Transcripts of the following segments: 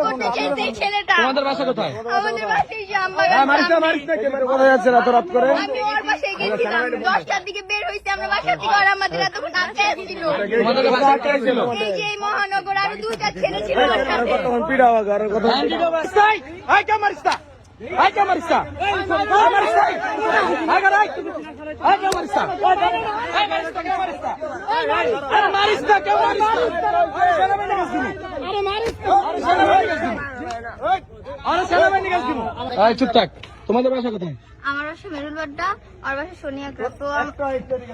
তোমাদের বাসা কোথায় আমাদের বাসায় যে আমবাগান সামনে। কোথায় যাচ্ছে রাত রাত করে দশটার দিকে বের হয়েছে আমরা বাসা থেকে আর আমাদের এতক্ষণ আটকে ছিল তোমাদের বাসা কে ছিল এই যে মহানগর আরও দুটা ছেলে ছিল ওর সাথে তখন পিড়া হবে আর কথা আই কে মারিস্তা আই কে মারিস্তা আই মারিস্তা আই গাই আই কে মারিস্তা আই মারিস্তা কে মারিস্তা আরে মারিস্তা কে মারিস্তা আরে চুপ থাক। তোমাদের বাসা কোথায়? আমার বাসা মেরুল বাড্ডা আর বাসা সোনিয়াগ্রা তো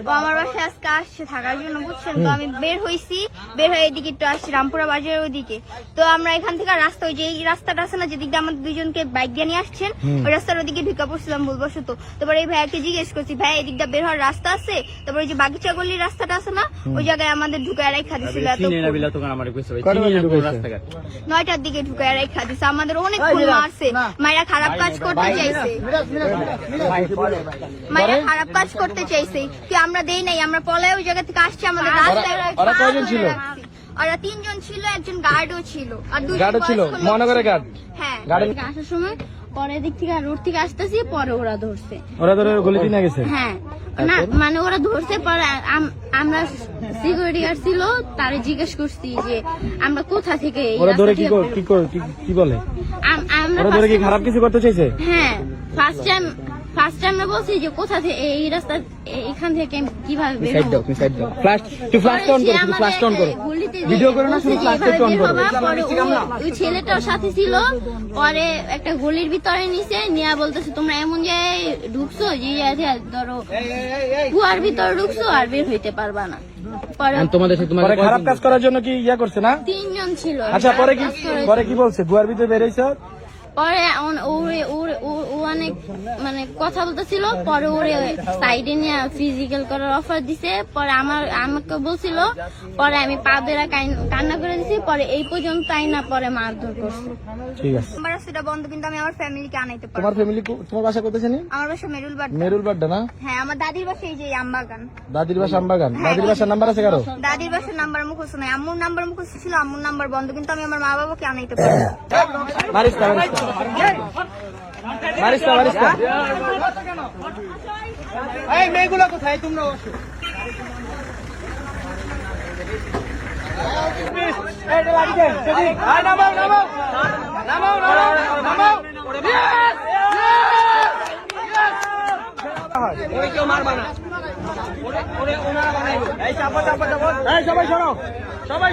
তো আমার বাসায় আজকে আসছে থাকার জন্য বুঝছেন? তো আমি বের হইছি বের হয়ে এদিকে একটু আসছি রামপুরা বাজারের ওইদিকে। তো আমরা এখান থেকে রাস্তা ওই যে এই রাস্তাটা আছে না যেদিকে আমাদের দুজনকে বাইক দিয়ে নিয়ে আসছেন ওই রাস্তার ওদিকে ঢুকা পড়ছিলাম ভুলবশত। তারপরে এই ভাইয়াকে জিজ্ঞেস করছি ভাই এদিকটা বের হওয়ার রাস্তা আছে? তারপরে ওই যে বাগিচা গলির রাস্তাটা আছে না ওই জায়গায় আমাদের ঢুকায় রেখা দিছিল নয়টার দিকে ঢুকায় রেখা দিছে আমাদের অনেক ফুল মারছে। মায়েরা খারাপ কাজ করতে চাইছে। মায়েরা খারাপ কাজ করতে চাইছে। কি আমরা দেই নাই? আমরা পলায় ওই জায়গা থেকে আসছি আমাদের রাস্তায় ওরা তিনজন ছিল একজন গার্ডও ছিল আর গার্ডও ছিল? মহানগরের গার্ড হ্যাঁ। আসার সময় পরে দিক থেকে রোড থেকে আসতেছি পরে ওরা ধরছে। ওরা ধরে গলি কিনে গেছে? হ্যাঁ। না মানে ওরা ধরছে পরে আমরা সিকিউরিটি গার্ড ছিল তারে জিজ্ঞেস করছি যে আমরা কোথা থেকে ওরা ধরে দিয়ে? কি কি- কি বলে? আমরা ধরে কি খারাপ কিছু করতে চাইছে? হ্যাঁ। ফার্স্ট টাইম ফার্স্ট টাইম আমরা বলছি যে কোথা থেকে এই রাস্তা এখান থেকে কীভাবে বের সাইড দাও হব? সাইড দাও। ফ্ল্যাশ তুই ফ্ল্যাশ অন করো ফ্ল্যাশ অন করো। ভিডিও করো না শুধু ফ্ল্যাশ অন করো। ওই ছেলেটার সাথে ছিল পরে একটা গলির ভিতরে নিছে নিয়া বলতেছে তোমরা এমন জায়গায় ঢুকছো যে জায়গায় ধরো কুয়ার ভিতরে ঢুকছো আর বের হইতে পারবা না। পরে তোমাদের পরে খারাপ কাজ করার জন্য কি ইয়া করছে না? তিনজন ছিল। আচ্ছা পরে কি পরে কি বলছে? গুয়ার ভিতরে বেরিয়েছ পরে ওরে ওরে- ও- অনেক মানে কথা বলতেছিল পরে ওরে সাইডে নিয়ে ফিজিক্যাল করার অফার দিছে পরে আমার আমাকে বলছিল পরে আমি পা বেড়া কান্না করে দিছি পরে এই পর্যন্ত আইনা পরে মারধর করছে। ঠিক আছে। আমার রাস্তাটা বন্ধ কিন্তু আমি আমার ফ্যামিলিকে আনাইতে পারব। তোমার ফ্যামিলি তোমার বাসা কোথায় জানি? আমার বাসা মেরুল বাড্ডা। না? হ্যাঁ আমার দাদির বাসা এই যে আমবাগান। দাদির বাসা আমবাগান। দাদির বাসার নাম্বার আছে কারও? দাদির বাসার নাম্বার মুখস্থ নাই। আম্মুর নাম্বার মুখস্থ ছিল আম্মুর নাম্বার বন্ধ কিন্তু আমি আমার মা বাবাকে আনাইতে পারব। মারিস্তা এই মেয়েগুলো কোথায়? তোমরা নামাও সবাই সবাই